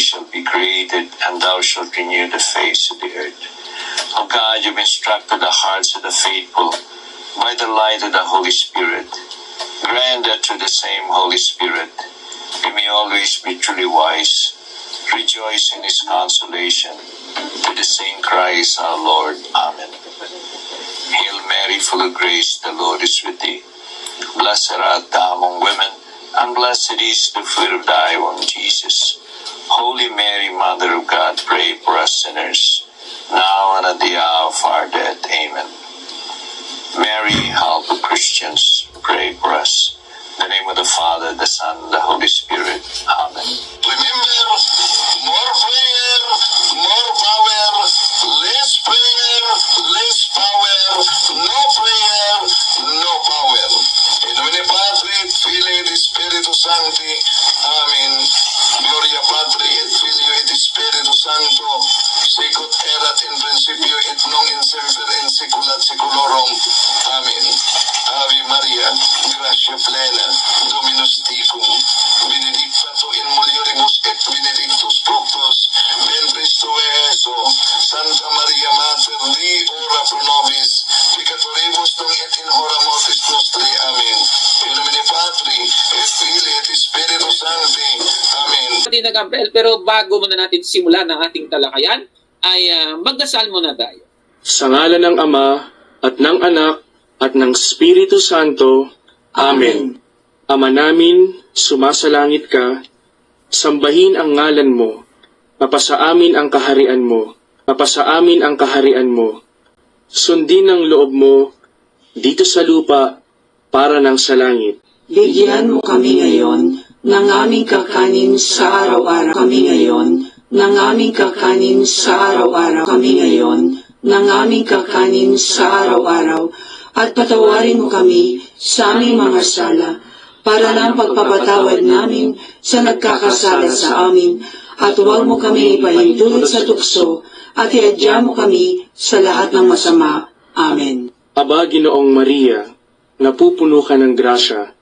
Shall be created, and thou shalt renew the face of the earth. O God, you've instructed the hearts of the faithful by the light of the Holy Spirit. Grant that through the same Holy Spirit we may always be truly wise, rejoice in his consolation. To the same Christ our Lord. Amen. Hail Mary, full of grace, the Lord is with thee. Blessed art thou among women, and blessed is the fruit of thy womb, Jesus. Holy Mary, Mother of God, pray for us sinners, now and at the hour of our death. Amen. Mary, help the Christians, pray for us. In the name of the Father, the Son, the Holy Spirit. Amen. Remember, more prayer, more power, less prayer, less power, no prayer, no power. In nomine Patri, Filii, Spiritus Sancti. Amen. Gloria Patri, et Filio, et Spiritus Sancto, sicut erat in principio, et nunc in semper, in saecula saeculorum. Amen. Ave Maria, gratia plena, Dominus tecum, benedicta Amen. Na Gabriel, pero bago muna natin simulan ang ating talakayan, ay ah, magdasal muna tayo. Sa ngalan ng Ama, at ng Anak, at ng Espiritu Santo. Amen. Ama namin, sumasalangit ka, sambahin ang ngalan mo, mapasa amin ang kaharian mo, mapasa amin ang kaharian mo. Sundin ang loob mo, dito sa lupa, para ng sa langit. Bigyan mo kami ngayon ng aming kakanin sa araw-araw. Kami ngayon, ng aming kakanin sa araw-araw. Kami ngayon, ng aming kakanin sa araw-araw, at patawarin mo kami sa aming mga sala, para ng pagpapatawad namin sa nagkakasala sa amin, at huwag mo kami ipahintulot sa tukso, at iadya mo kami sa lahat ng masama. Amen. Aba, Ginoong Maria, napupuno ka ng grasya,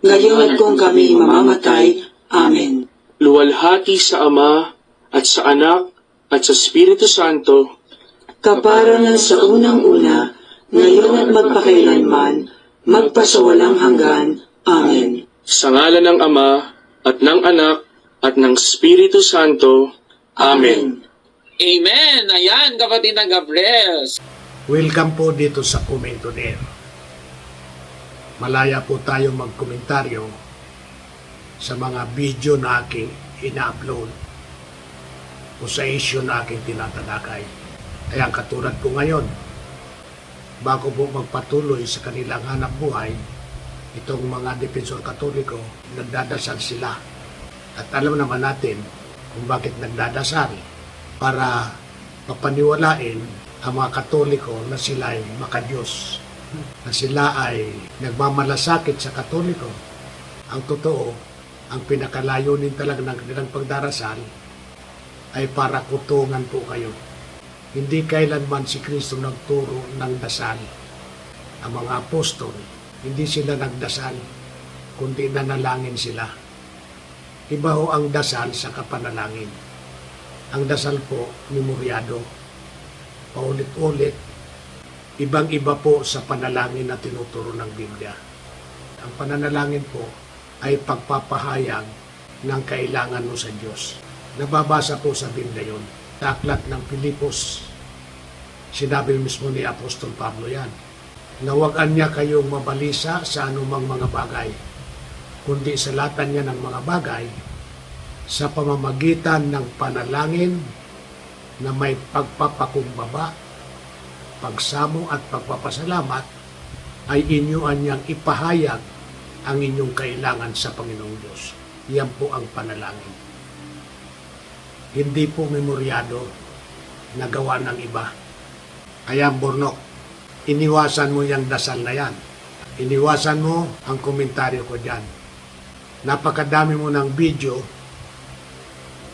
ngayon at kung kami mamamatay. Amen. Luwalhati sa Ama, at sa Anak, at sa Espiritu Santo, kapara na sa unang-una, ngayon at magpakailanman, magpasawalang hanggan. Amen. sa ngalan ng Ama, at ng Anak, at ng Espiritu Santo. Amen. Amen! Ayan, kapatid na Gabriel. Welcome po dito sa Comment on Air. Malaya po tayo magkomentaryo sa mga video na aking ina-upload o sa issue na aking tinatalakay. Kaya katulad po ngayon, bago po magpatuloy sa kanilang hanap buhay, itong mga defensor katoliko, nagdadasal sila. At alam naman natin kung bakit nagdadasal para mapaniwalain ang mga katoliko na sila ay makadiyos, na sila ay nagmamalasakit sa katoliko. Ang totoo, ang pinakalayunin talaga ng kanilang pagdarasal ay para kutungan po kayo. Hindi kailanman si Kristo nagturo ng dasal. Ang mga apostol, hindi sila nagdasal, kundi nanalangin sila. Iba ho ang dasal sa kapanalangin. Ang dasal po, memoryado. paulit-ulit, ibang-iba po sa panalangin na tinuturo ng Biblia. Ang pananalangin po ay pagpapahayag ng kailangan mo sa Diyos. Nababasa po sa Biblia yun. Sa aklat ng Pilipos, sinabi mismo ni Apostol Pablo yan. Nawagan niya kayong mabalisa sa anumang mga bagay, kundi sa latan niya ng mga bagay sa pamamagitan ng panalangin na may pagpapakumbaba, pagsamo at pagpapasalamat ay inyuan niyang ipahayag ang inyong kailangan sa Panginoong Diyos. Yan po ang panalangin. Hindi po memoryado na gawa ng iba. Kaya Bornok, iniwasan mo yung dasal na yan. Iniwasan mo ang komentaryo ko dyan. Napakadami mo ng video,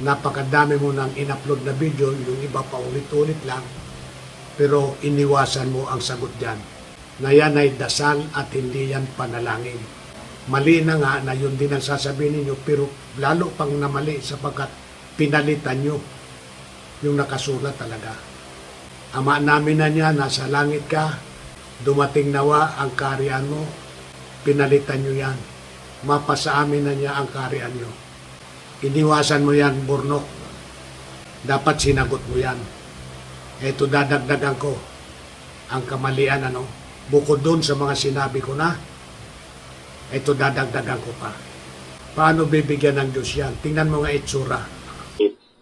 napakadami mo ng in-upload na video, yung iba pa ulit-ulit lang, pero iniwasan mo ang sagot dyan. Na yan ay dasal at hindi yan panalangin. Mali na nga na yun din ang sasabihin ninyo, pero lalo pang namali sapagkat pinalitan nyo yung nakasulat talaga. Ama namin na niya, nasa langit ka, dumating nawa ang kariyan mo, pinalitan nyo yan. Mapasa amin na niya ang kariyan nyo. Iniwasan mo yan, Burnok. Dapat sinagot mo yan. Ito dadagdagan ko ang kamalian ano. Bukod doon sa mga sinabi ko na, ito dadagdagan ko pa. Paano bibigyan ng Diyos yan? Tingnan mo nga itsura.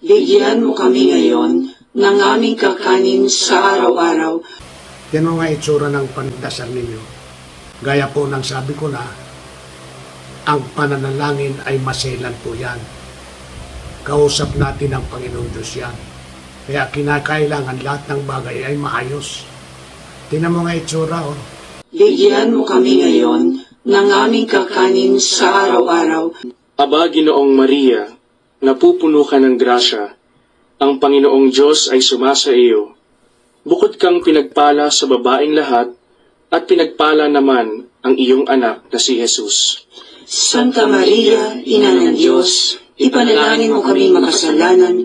Bigyan mo kami ngayon ng aming kakanin sa araw-araw Yan mo nga itsura ng pandasal ninyo. Gaya po ng sabi ko na, ang pananalangin ay maselan po yan. Kausap natin ang Panginoong Diyos yan. Kaya kinakailangan lahat ng bagay ay maayos. Tingnan mo nga itsura, oh. Bigyan mo kami ngayon ng aming kakanin sa araw-araw. Aba, Ginoong Maria, napupuno ka ng grasya, ang Panginoong Diyos ay sumasa iyo. Bukod kang pinagpala sa babaeng lahat, at pinagpala naman ang iyong anak na si Jesus. Santa Maria, Ina ng Diyos, ipanalangin mo kami makasalanan,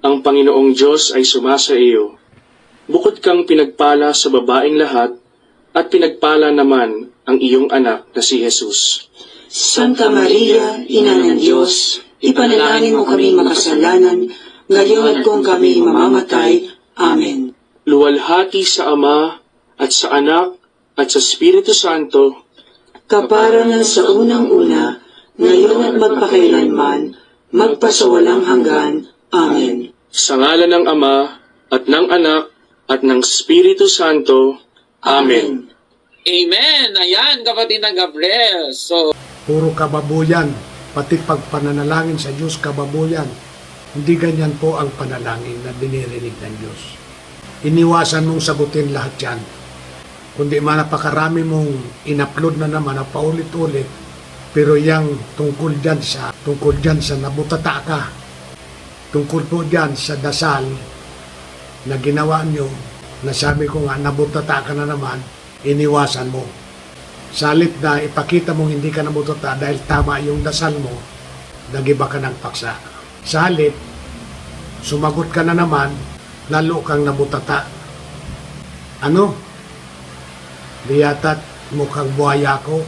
ang Panginoong Diyos ay sumasa iyo. Bukod kang pinagpala sa babaeng lahat, at pinagpala naman ang iyong anak na si Jesus. Santa Maria, Ina ng Diyos, ipanalangin mo kami makasalanan, ngayon at kung kami mamamatay. Amen. Luwalhati sa Ama, at sa Anak, at sa Espiritu Santo, Kapara na sa unang-una, ngayon at magpakailanman, magpasawalang hanggan. Amen. sa ngalan ng Ama, at ng Anak, at ng Espiritu Santo. Amen. Amen! Ayan, kapatid na Gabriel. So, Puro kababuyan, pati pagpananalangin sa Diyos, kababuyan. Hindi ganyan po ang panalangin na dinirinig ng Diyos. Iniwasan mong sagutin lahat yan. Kundi man napakarami mong in-upload na naman na paulit-ulit, pero yang tungkol dyan sa, tungkol dyan sa nabutata ka, tungkol po dyan sa dasal na ginawa nyo, na sabi ko nga, nabutata ka na naman, iniwasan mo. Salit na ipakita mong hindi ka nabutata dahil tama yung dasal mo, nagiba ka ng paksa. Salit, sumagot ka na naman, lalo kang nabutata. Ano? Di yata't mukhang buhaya ko.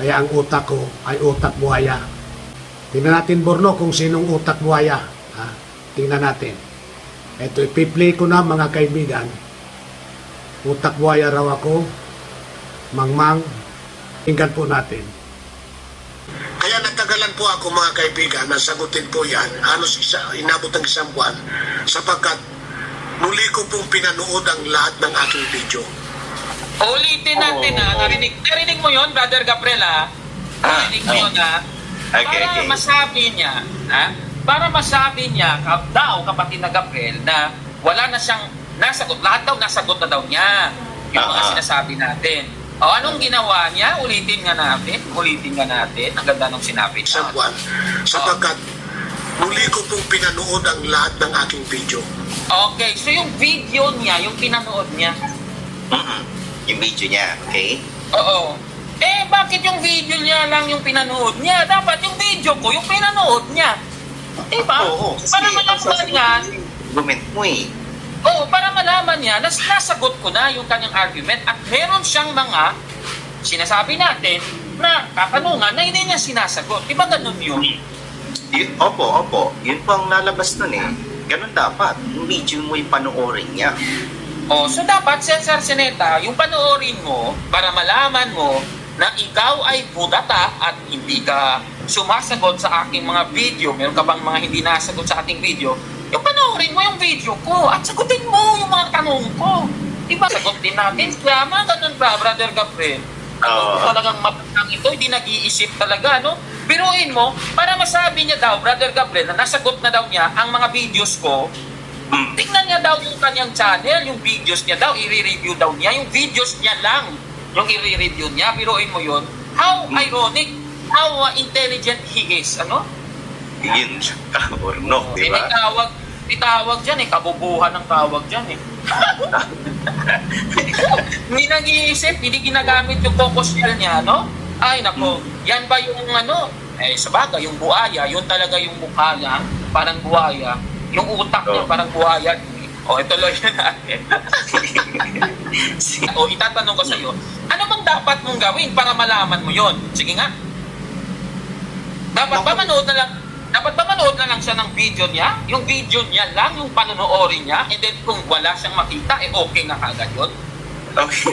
Kaya ang utak ko ay utak buhaya. Tingnan natin, Borno, kung sinong utak buhaya. Ha? Tingnan natin. Ito, ipi-play ko na mga kaibigan. Utak buhaya raw ako. Mangmang. Tingnan po natin. Kaya nagtagalan po ako mga kaibigan na sagutin po yan. Halos isa, inabot ng isang buwan. Sapagkat muli ko pong pinanood ang lahat ng aking video. ulitin natin ha. Narinig, narinig mo yun, Brother Gabriel ha? Narinig mo yun ha? Okay, Para okay. masabi niya, ha? Para masabi niya, ka, daw kapatid na Gabriel, na wala na siyang nasagot. Lahat daw nasagot na daw niya. Yung mga Ah. sinasabi natin. O anong ginawa niya? Ulitin nga natin. Ulitin nga natin. Ang ganda nung sinabi niya. Buwan. Sapagkat muli ko pong pinanood ang lahat ng aking video. Okay, so yung video niya, yung pinanood niya, Mm-mm. Yung video niya, okay? Oo. Eh, bakit yung video niya lang yung pinanood niya? Dapat yung video ko, yung pinanood niya. Diba? Oo. kasi para malaman niya, Argument mo eh. oo, para malaman niya, nas nasagot ko na yung kanyang argument at meron siyang mga sinasabi natin na katanungan na hindi niya sinasagot. Diba ganun yun? Yun, opo, opo. Yun po ang lalabas nun eh. Ganun dapat. Yung video mo yung panoorin niya. Oh, so dapat, Cesar Seneta, yung panoorin mo para malaman mo na ikaw ay budata at hindi ka sumasagot sa aking mga video. Meron ka bang mga hindi nasagot sa ating video? Yung panoorin mo yung video ko at sagutin mo yung mga tanong ko. Diba, sagutin natin. Tama, ganun ba, Brother Gabriel? Oo. Ano talagang matang ito, hindi nag-iisip talaga, no? Biruin mo, para masabi niya daw, Brother Gabriel, na nasagot na daw niya ang mga videos ko, Mm. Tingnan niya daw yung kanyang channel, yung videos niya daw, i-review daw niya, yung videos niya lang, yung i-review niya, biruin mo yun. How ironic, how uh, intelligent he is, ano? Yun, or no, di Eh, ba? tawag, may tawag dyan eh, kabubuhan ng tawag dyan eh. hindi nag-iisip, hindi ginagamit yung focus shell niya, no? Ay, nako, yan ba yung ano? Eh, sa bagay, yung buaya, yun talaga yung mukha niya, parang buaya. Yung utak niya, Oh. parang buaya. O, ituloy na natin. o, itatanong ko sa iyo, ano bang dapat mong gawin para malaman mo yon? Sige nga. Dapat ba manood na lang dapat ba manood na lang siya ng video niya? Yung video niya lang, yung panonoorin niya, and then kung wala siyang makita, eh okay na kagad yun? Okay.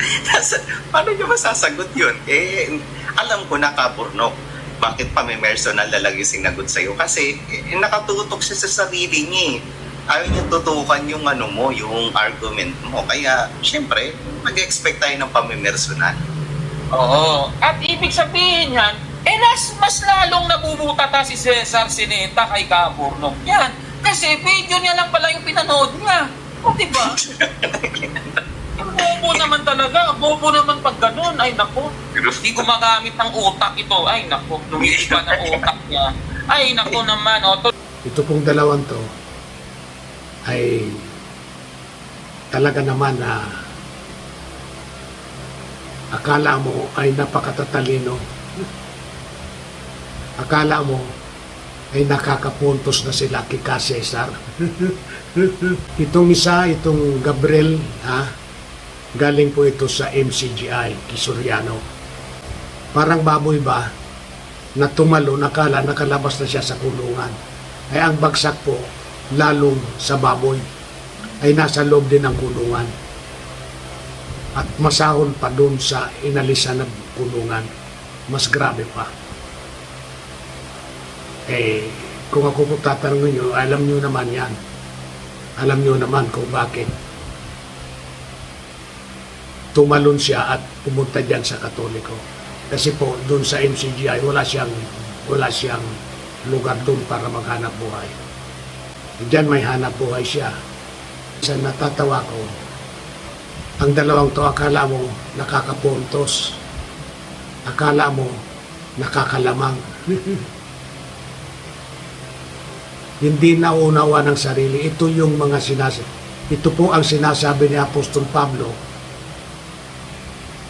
Paano niyo masasagot yun? Eh, alam ko na kaburnok. Bakit pa may personal yung sinagot sa'yo? Kasi eh, nakatutok siya sa sarili niya eh. Ayaw niya tutukan yung ano mo, yung argument mo. Kaya, syempre, mag-expect tayo ng pamimersonal. Oo. At ibig sabihin yan, eh nas, mas lalong nabubutata si Cesar Sineta kay Kaburnok yan. Kasi video niya lang pala yung pinanood niya. O diba? Ang bobo naman talaga. Ang bobo naman pag ganun. Ay nako. Hindi gumagamit ng utak ito. Ay nako. Lumili pa ng utak niya. Ay nako naman. O, to- Ito pong dalawang to ay talaga naman na akala mo ay napakatatalino. Akala mo ay nakakapuntos na sila kay Ka Cesar. itong isa, itong Gabriel, ha? Galing po ito sa MCGI, Kisuriano. Parang baboy ba? Na tumalo, nakala, nakalabas na siya sa kulungan. Ay ang bagsak po, lalong sa baboy, ay nasa loob din ng kulungan. At masahol pa doon sa inalisan ng kulungan. Mas grabe pa. Eh, kung ako po tatanungin nyo, alam nyo naman yan. Alam nyo naman kung bakit tumalon siya at pumunta dyan sa Katoliko. Kasi po, doon sa MCGI, wala siyang, wala siyang lugar doon para maghanap buhay. Diyan may hanap buhay siya. Sa natatawa ko, ang dalawang to akala mo nakakapuntos. Akala mo nakakalamang. Hindi naunawa ng sarili. Ito yung mga sinasabi. Ito po ang sinasabi ni Apostol Pablo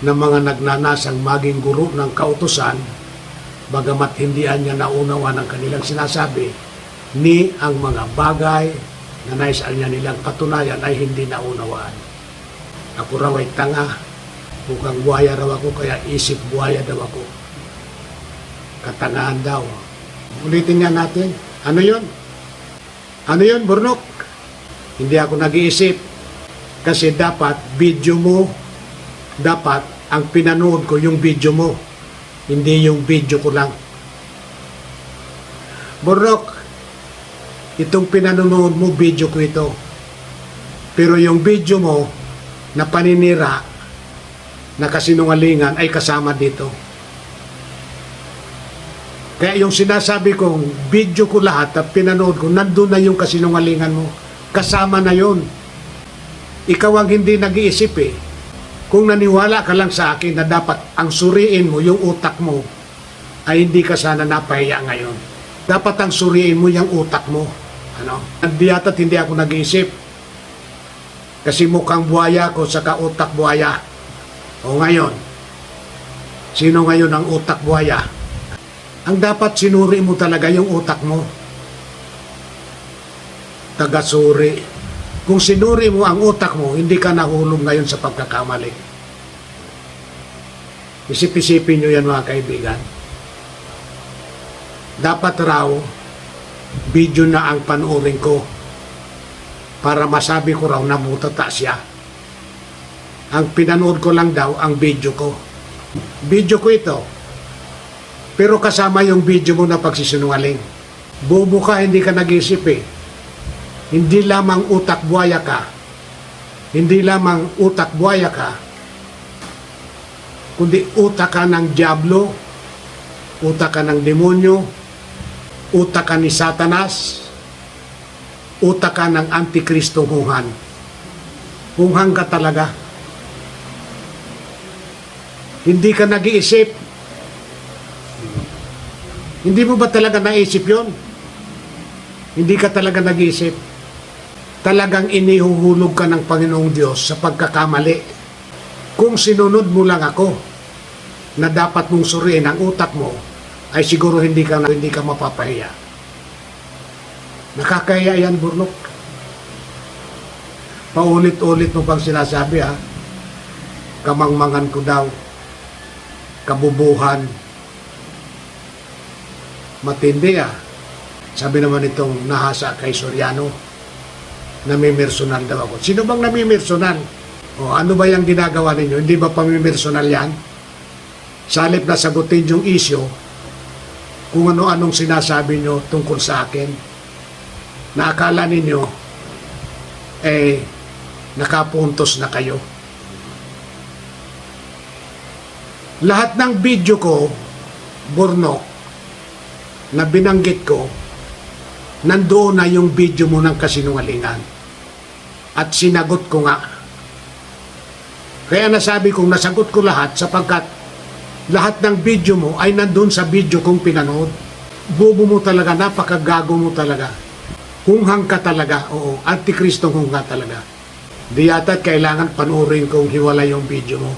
na mga nagnanasang maging guro ng kautusan, bagamat hindi niya naunawa ng kanilang sinasabi, ni ang mga bagay na naisaan niya nilang patunayan ay hindi naunawaan. Ako raw ay tanga, mukhang buhaya raw ako, kaya isip buhaya daw ako. Katangahan daw. Ulitin nga natin, ano yon? Ano yon, Burnok? Hindi ako nag-iisip. Kasi dapat video mo, dapat ang pinanood ko yung video mo. Hindi yung video ko lang. Burnok, itong pinanonood mo, video ko ito. Pero yung video mo na paninira na kasinungalingan ay kasama dito. Kaya yung sinasabi kong video ko lahat at pinanood ko, nandun na yung kasinungalingan mo. Kasama na yon. ikaw ang hindi nag-iisip eh. Kung naniwala ka lang sa akin na dapat ang suriin mo, yung utak mo, ay hindi ka sana napahiya ngayon. Dapat ang suriin mo yung utak mo. Ano? Hindi yata't hindi ako nag-iisip. Kasi mukhang buhaya ko sa utak buhaya. O ngayon, sino ngayon ang utak buhaya? Ang dapat sinuri mo talaga yung utak mo. Tagasuri. Kung sinuri mo ang utak mo, hindi ka nahulog ngayon sa pagkakamali. Isip-isipin nyo yan mga kaibigan. Dapat raw, video na ang panuorin ko para masabi ko raw na mutata siya. Ang pinanood ko lang daw ang video ko. Video ko ito. Pero kasama yung video mo na pagsisinungaling. Bobo ka, hindi ka nag-isip eh. Hindi lamang utak buhaya ka. Hindi lamang utak buhaya ka. Kundi utak ka ng Diablo, utak ka ng demonyo, utak ka ni Satanas, utak ka ng Antikristo hunghan. Hunghan ka talaga. Hindi ka nag-iisip. Hindi mo ba talaga naisip yon? Hindi ka talaga nag-iisip. Talagang inihuhulog ka ng Panginoong Diyos sa pagkakamali. Kung sinunod mo lang ako na dapat mong suriin ang utak mo, ay siguro hindi ka hindi ka mapapahiya. Nakakahiya yan, Burnok. Paulit-ulit mo pang sinasabi ha. Kamangmangan ko daw. Kabubuhan. Matindi ah. Sabi naman itong nahasa kay Soriano, namimersonal daw ako. Sino bang namimersonal? O ano ba yung ginagawa ninyo? Hindi ba pamimersonal yan? Sa halip na sagutin yung isyo, kung ano-anong sinasabi nyo tungkol sa akin, na akala ninyo, eh, nakapuntos na kayo. Lahat ng video ko, Burnok, na binanggit ko, nandoon na yung video mo ng kasinungalingan. At sinagot ko nga. Kaya nasabi kong nasagot ko lahat sapagkat lahat ng video mo ay nandun sa video kong pinanood. Bobo mo talaga, napakagago mo talaga. Hunghang ka talaga, oo, antikristong hungha talaga. Di yata't kailangan panuorin kong hiwala yung video mo.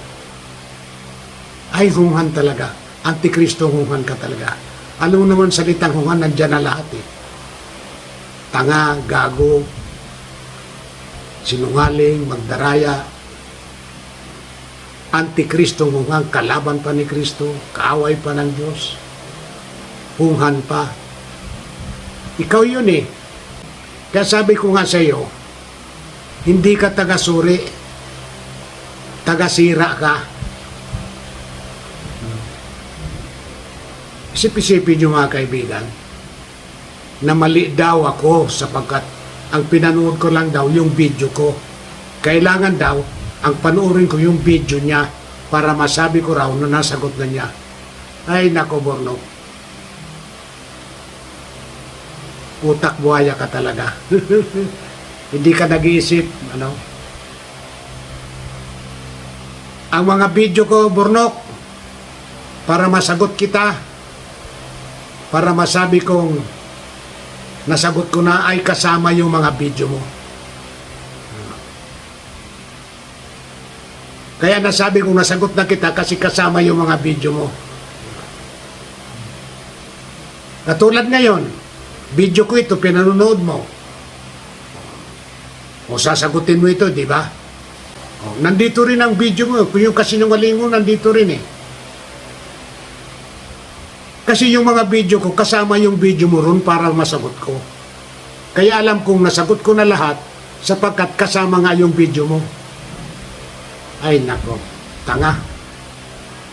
Ay, hunghan talaga. Antikristong hunghan ka talaga. Alam naman salitang hunghan, nandyan na lahat eh. Tanga, gago, sinungaling, magdaraya, antikristong hunghan, kalaban pa ni Kristo, kaaway pa ng Diyos, hunghan pa. Ikaw yun eh. Kaya sabi ko nga sa iyo, hindi ka taga-suri, taga-sira ka. Isip-isipin nyo mga kaibigan, na mali daw ako sapagkat ang pinanood ko lang daw yung video ko. Kailangan daw ang panoorin ko yung video niya para masabi ko raw na nasagot na niya. Ay nako Borno. Utak buhaya ka talaga. Hindi ka nag-iisip, ano? Ang mga video ko, Burnok, para masagot kita, para masabi kong nasagot ko na ay kasama yung mga video mo. Kaya nasabi kong nasagot na kita kasi kasama yung mga video mo. Katulad ngayon, video ko ito, pinanonood mo. O sasagutin mo ito, di ba? O, nandito rin ang video mo. Yung kasinungaling mo, nandito rin eh. Kasi yung mga video ko, kasama yung video mo ron para masagot ko. Kaya alam kong nasagot ko na lahat sapagkat kasama nga yung video mo. Ay nako, tanga.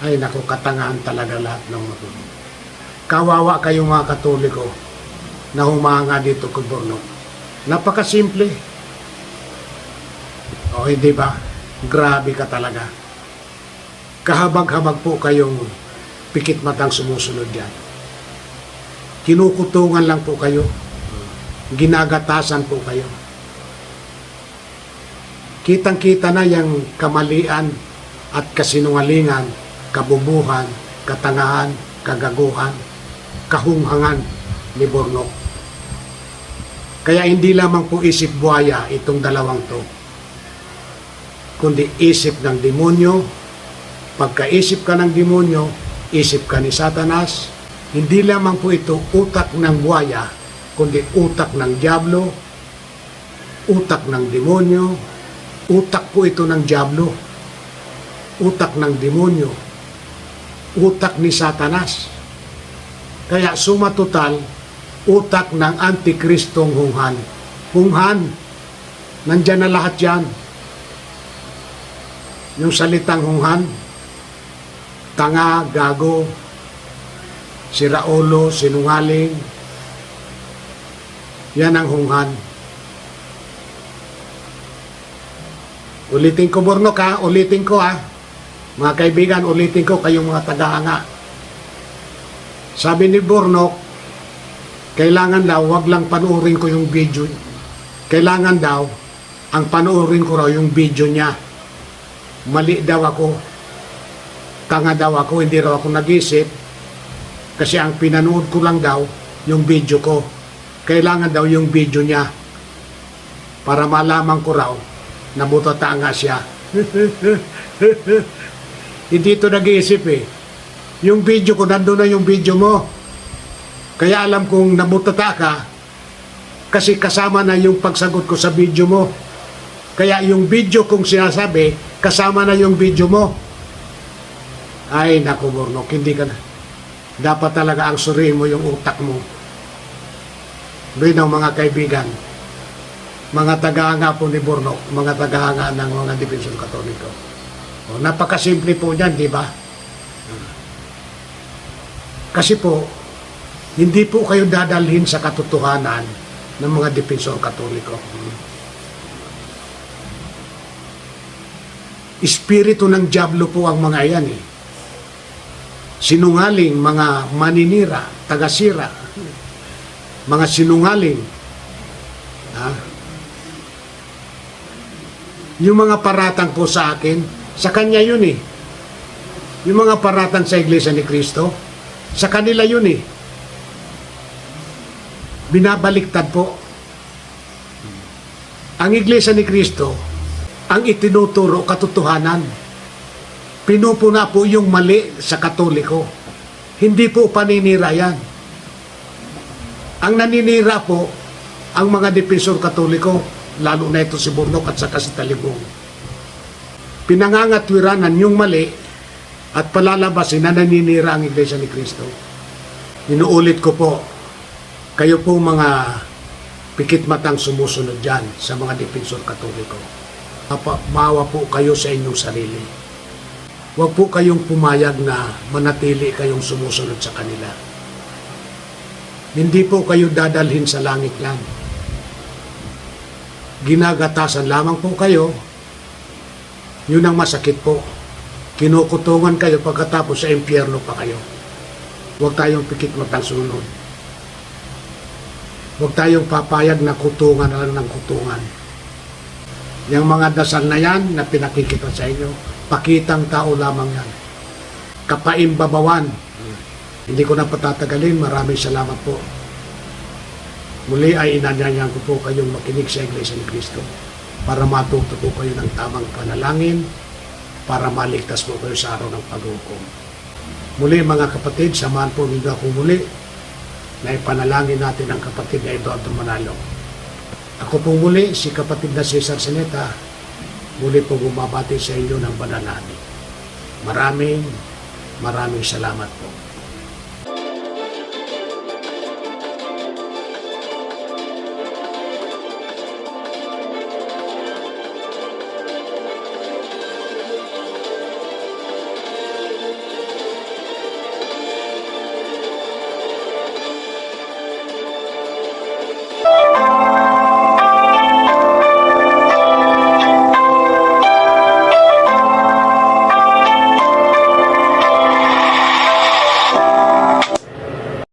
Ay nako, katangahan talaga lahat ng mga Kawawa kayo mga katoliko na humanga dito kay Borno. Napakasimple. O hindi ba? Grabe ka talaga. Kahabag-habag po kayong pikit matang sumusunod yan. Kinukutungan lang po kayo. Ginagatasan po kayo. Kitang-kita na yung kamalian at kasinungalingan, kabubuhan, katangahan, kagaguhan, kahunghangan ni Bornok. Kaya hindi lamang po isip buhaya itong dalawang to, kundi isip ng demonyo. Pagkaisip ka ng demonyo, isip ka ni Satanas. Hindi lamang po ito utak ng buhaya, kundi utak ng Diablo, utak ng demonyo, utak po ito ng Diablo, utak ng demonyo, utak ni Satanas. Kaya suma total, utak ng Antikristong hunghan. Hunghan, nandyan na lahat yan. Yung salitang hunghan, tanga, gago, siraulo, sinungaling, yan ang hunghan. Ulitin ko, Bornok ha, ulitin ko ha. Mga kaibigan, ulitin ko kayong mga tagahanga. Sabi ni Bornok, kailangan daw, wag lang panuorin ko yung video. Kailangan daw, ang panuorin ko raw yung video niya. Mali daw ako. Tanga daw ako, hindi raw ako nag-isip. Kasi ang pinanood ko lang daw, yung video ko. Kailangan daw yung video niya. Para malaman ko raw, na butata nga siya. hindi ito nag-iisip eh. Yung video ko, nandun na yung video mo. Kaya alam kong nabutata ka kasi kasama na yung pagsagot ko sa video mo. Kaya yung video kong sinasabi, kasama na yung video mo. Ay, naku Bornok, hindi ka na. Dapat talaga ang suriin mo yung utak mo. Binaw mga kaibigan, mga tagahanga po ni Bornok, mga tagahanga ng mga Dipensyon Katoliko. O, napakasimple po niyan, di ba? Kasi po, hindi po kayo dadalhin sa katotohanan ng mga depensor katoliko. Espiritu ng Diablo po ang mga yan eh. Sinungaling, mga maninira, tagasira, mga sinungaling. Ha? Yung mga paratang po sa akin, sa kanya yun eh. Yung mga paratang sa Iglesia ni Kristo, sa kanila yun eh binabaliktad po. Ang Iglesia ni Kristo, ang itinuturo katotohanan. Pinupuna po yung mali sa katoliko. Hindi po paninira yan. Ang naninira po, ang mga depensor katoliko, lalo na ito si Burnok at saka si Talibong. Pinangangatwiranan yung mali at palalabasin na naninira ang Iglesia ni Kristo. Inuulit ko po, kayo po mga pikit matang sumusunod dyan sa mga depensor katoliko. Maawa po kayo sa inyong sarili. Huwag po kayong pumayag na manatili kayong sumusunod sa kanila. Hindi po kayo dadalhin sa langit yan. Ginagatasan lamang po kayo. Yun ang masakit po. Kinukutungan kayo pagkatapos sa impyerno pa kayo. Huwag tayong pikit matang sunod. Huwag tayong papayag na kutungan na lang ng kutungan. Yung mga dasal na yan na pinakikita sa inyo, pakitang tao lamang yan. Kapaimbabawan. Hindi ko na patatagalin. Maraming salamat po. Muli ay inanyayan ko po kayong makinig sa Iglesia ni Cristo para matuto po kayo ng tamang panalangin para maligtas po kayo sa araw ng paghukom. Muli mga kapatid, samahan po ninyo ako muli na ipanalangin natin ang kapatid na at manalo. Ako po muli, si kapatid na Cesar Sineta, muli po bumabati sa inyo ng banalangin. Maraming, maraming salamat